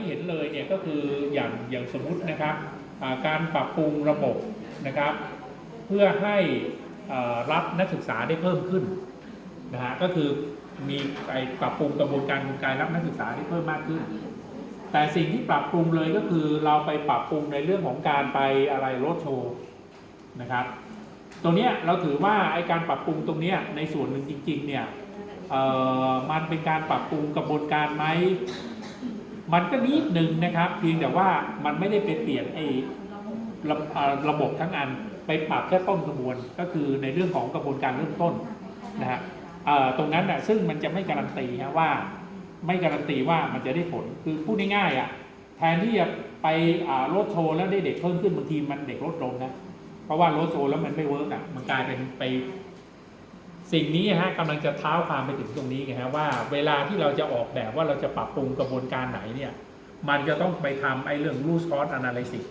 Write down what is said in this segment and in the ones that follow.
ให้เห็นเลยเนี่ยก็คืออย่างอย่างสมมุตินะครับการปรับปรุงระบบนะครับ เพื่อให้รับนักศึกษาได้เพิ่มขึ้นนะฮะก็คือมีไอปรับปรุงกระบวนการกลไกรับนักศึกษาได้เพิ่มมากขึ้น แต่สิ่งที่ปรับปรุงเลยก็คือเราไปปรับปรุงในเรื่องของการไปอะไรรถโชว์นะครับตรงเนี้ยเราถือว่าไอการปรับปรุงตรงเนี้ยในส่วนหนึ่งจริง ๆ เนี่ยเอ่อมันเป็นการปรับปรุงกระบวนการไหม มันก็นิดหนึ่งนะครับเพียงแต่ว่ามันไม่ได้ไปเปลี่ยนไอ้ระระบบทั้งอันไปปรับแค่ต้นกระบวน ก็คือในเรื่องของกระบวนการเริ่มต้นนะฮะตรงนั้นน่ะซึ่งมันจะไม่การันตีฮะว่า ไม่การันตีว่ามันจะได้ผลคือพูดง่ายๆอะแทนที่จะไปลดโชว์แล้วได้เด็กเพิ่มขึ้นบางทีมันเด็กลดลงนะเพราะว่าลดโชว์แล้วมันไม่เวิร์กอะมันกลายเป็นไป สิ่งนี้ฮะกำลังจะเท้าความไปถึงตรงนี้ไงฮะว่าเวลาที่เราจะออกแบบว่าเราจะปรับปรุงกระบวนการไหนเนี่ยมันจะต้องไปทำไอ้เรื่อง root cause analysis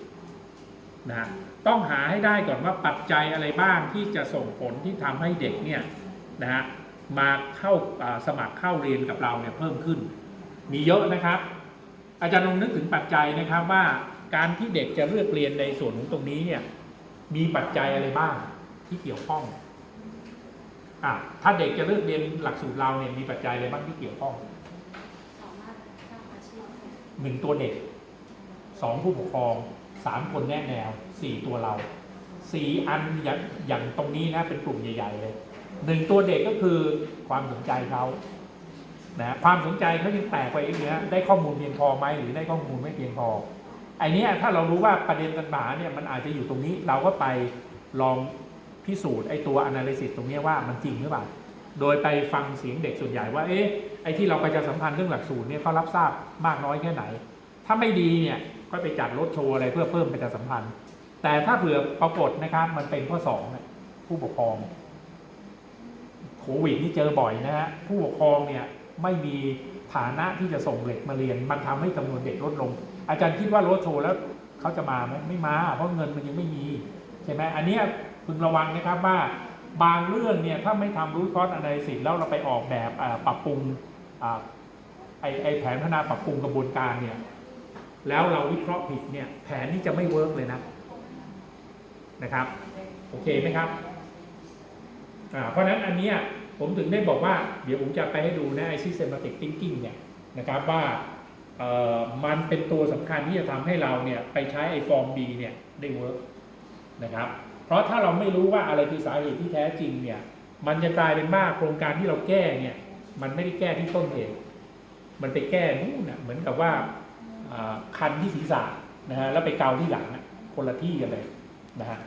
นะฮะต้องหาให้ได้ก่อนว่าปัจจัยอะไรบ้างที่จะส่งผลที่ทำให้เด็กเนี่ยนะฮะมาเข้าสมัครเข้าเรียนกับเราเนี่ยเพิ่มขึ้น มีเยอะนะครับ อาจารย์ลองนึกถึงปัจจัยนะครับว่าการที่เด็กจะเลือกเรียนในส่วนของตรงนี้เนี่ยมีปัจจัยอะไรบ้างที่เกี่ยวข้อง ถ้าเด็กจะเลือกเรียนหลักสูตรเราเนี่ยมีปัจจัยอะไรบ้างที่เกี่ยวข้องหนึ่งตัวเด็กสองผู้ปกครองสามคนแนะแนวสี่ตัวเราสี่อันอย่างอย่างตรงนี้นะเป็นกลุ่มใหญ่ ๆ เลยหนึ่งตัวเด็กก็คือความสนใจเขานะความสนใจเขายังแตกไปอีกเนี้ยได้ข้อมูลเพียงพอไหมหรือได้ข้อมูลไม่เพียงพอไอเนี้ยถ้าเรารู้ว่าประเด็นปัญหาเนี่ยมันอาจจะอยู่ตรงนี้เราก็ไปลอง พิสูจน์ไอตัว analysis ตรงนี้ว่ามันจริงหรือเปล่า โดยไปฟังเสียงเด็กส่วนใหญ่ว่า เอ๊ะ ไอ้ที่เราประชาสัมพันธ์เรื่องหลักสูตรเนี่ยเขารับทราบมากน้อยแค่ไหน ถ้าไม่ดีเนี่ยก็ไปจัดรถโชว์อะไรเพื่อเพิ่มประชาสัมพันธ์ แต่ถ้าเผื่อปรากฏนะครับมันเป็นข้อสองเนี่ยผู้ปกครองโควิดนี่เจอบ่อยนะฮะผู้ปกครองเนี่ยไม่มีฐานะที่จะส่งเด็กมาเรียน มันทำให้จำนวนเด็กลดลง อาจารย์คิดว่ารถโชว์แล้วเขาจะมาไหมไม่มา เพราะเงินมันยังไม่มีใช่ไหมอันนี้ พึงระวังนะครับว่าบางเรื่องเนี่ยถ้าไม่ทำรูทคอสอนาลิซิแล้วเราไปออกแบบปรับปรุงอไอไอแผนพัฒนาปรับปรุงกระบวนการเนี่ยแล้วเราวิเคราะห์ผิดเนี่ยแผนนี้จะไม่เวิร์กเลยนะนะครับโอเคไหมครับเพราะนั้นอันนี้ผมถึงได้บอกว่าเดี๋ยวผมจะไปให้ดูนะไอ systematic thinking เนี่ยนะครับว่ามันเป็นตัวสำคัญที่จะทำให้เราเนี่ยไปใช้ไอฟอร์ม B เนี่ยได้เวิร์กนะครับ เพราะถ้าเราไม่รู้ว่าอะไรคือสาเหตุที่แท้จริงเนี่ย มันจะกลายเป็นว่าโครงการที่เราแก้เนี่ย มันไม่ได้แก้ที่ต้นเหตุมันไปแก้นู่นน่ะเหมือนกับว่าคันที่ศีรษะนะฮะแล้วไปเกาที่หลังนะคนละที่กันเลยนะฮะ